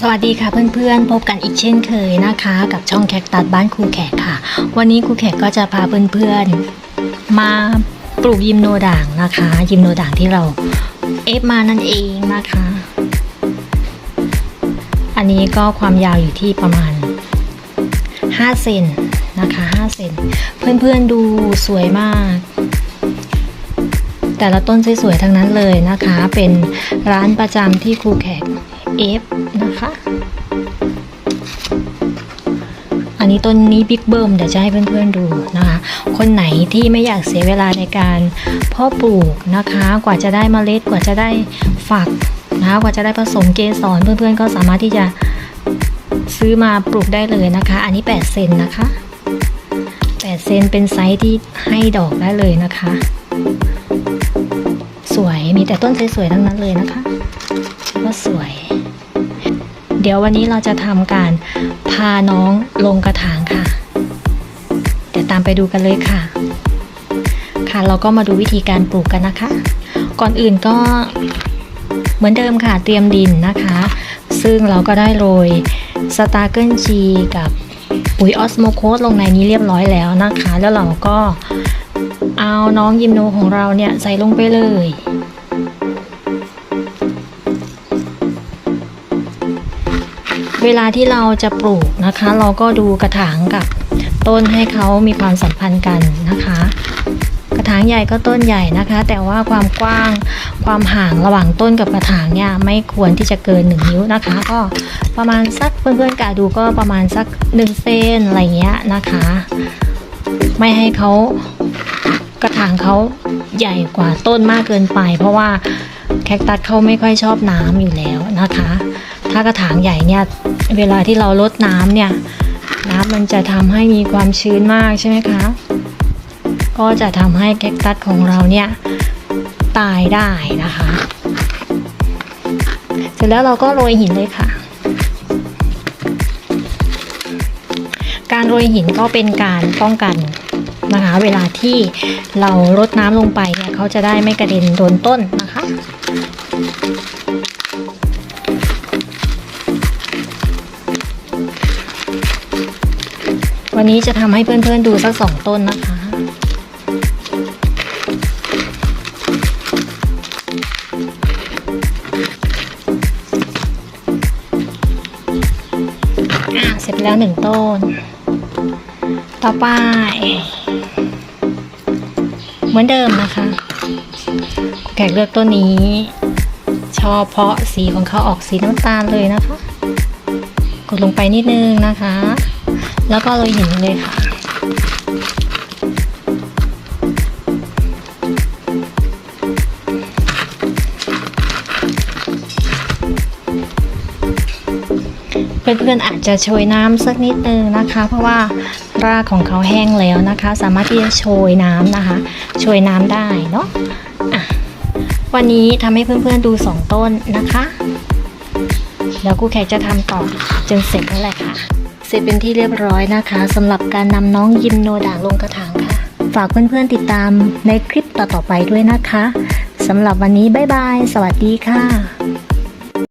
สวัสดีค่ะเพื่อนๆ พบกันอีกเช่นเคยนะคะ กับช่องแคคตัดบ้านครูแขกค่ะ วันนี้ครูแขกก็จะพาเพื่อนๆ มาปลูกยิมโนด่างนะคะ ยิมโนด่างที่เราเอฟมานั่นเองนะคะ อันนี้ก็ความยาวอยู่ที่ประมาณ 5 เซนนะคะ 5 เซนเพื่อนๆดูสวยมากแต่ละต้นสวยๆทั้งนั้นเลยนะคะ เป็นร้านประจำที่ครูแขกเอฟ นะคะ อันนี้ต้นนี้บิ๊กเบิ้มเดี๋ยวจะให้เพื่อนๆดูนะคะ คนไหนที่ไม่อยากเสียเวลาในการเพาะปลูกนะคะ กว่าจะได้เมล็ดกว่าจะได้ฝักนะคะกว่าจะได้ผสมเกสรเพื่อนๆก็สามารถที่จะซื้อมาปลูกได้เลยนะคะ อันนี้ 8 เซนนะคะ 8 เซนเป็นไซส์ที่ให้ดอกได้เลยนะคะ สวยมีแต่ต้นสวยๆทั้งนั้นเลยนะคะ ก็สวย เดี๋ยววันนี้เราจะทำการพาน้องลงกระถางค่ะ เดี๋ยวตามไปดูกันเลยค่ะ ค่ะเราก็มาดูวิธีการปลูกกันนะคะ ก่อนอื่นก็เหมือนเดิมค่ะเตรียมดินนะคะ ซึ่งเราก็ได้โรยสตาร์เกิลจีกับปุ๋ยออสโมโคสลงในนี้เรียบร้อยแล้วนะคะ แล้วเราก็เอาน้องยิมโนของเราเนี่ยใส่ลงไปเลย เวลาที่เราจะปลูกนะคะ เราก็ดูกระถางกับต้นให้เขามีความสัมพันธ์กันนะคะ กระถางใหญ่ก็ต้นใหญ่นะคะ แต่ว่าความกว้างความห่างระหว่างต้นกับกระถางเนี่ยไม่ควรที่จะเกิน 1 นิ้วนะคะ ก็ประมาณสักเพื่อนๆกะดูก็ประมาณสัก1เซนอะไรเงี้ยนะคะ ไม่ให้เขากระถางเขาใหญ่กว่าต้นมากเกินไป เพราะว่าแคคตัสเขาไม่ค่อยชอบน้ำอยู่แล้วนะคะ ถ้ากระถางใหญ่เนี่ย เวลาที่เราลดน้ำเนี่ย น้ำมันจะทำให้มีความชื้นมากใช่ไหมคะ ก็จะทำให้แคคตัสของเราเนี่ย ตายได้นะคะ เสร็จแล้วเราก็โรยหินเลยค่ะ การโรยหินก็เป็นการป้องกันนะคะ เวลาที่เราลดน้ำลงไปเนี่ยเขาจะได้ไม่กระเด็นโดนต้นนะคะ วันนี้จะทำให้เพื่อนๆดูสักสองต้นนะคะ อะเสร็จแล้วหนึ่งต้น ต่อไป เหมือนเดิมนะคะ แขกเลือกต้นนี้ ชอบเพราะสีของเขาออกสีน้ำตาลเลยนะคะ กดลงไปนิดนึงนะคะ แล้วก็โรยหินเลยค่ะ เพื่อนๆอาจจะโชยน้ำสักนิดนึงนะคะ เพราะว่ารากของเขาแห้งแล้วนะคะ สามารถที่จะโชยน้ำนะคะ โชยน้ำได้เนาะะวันนี้ทำให้เพื่อนๆดูสองต้นนะคะ แล้วครูแขกจะทำต่อจนเสร็จแล้วแหละค่ะ เสร็จเป็นที่เรียบร้อยนะคะสำหรับการนำน้องยิมโนด่างลงกระถางค่ะ ฝากเพื่อนๆติดตามในคลิปต่อๆไปด้วยนะคะสำหรับวันนี้บ๊ายบาย สวัสดีค่ะ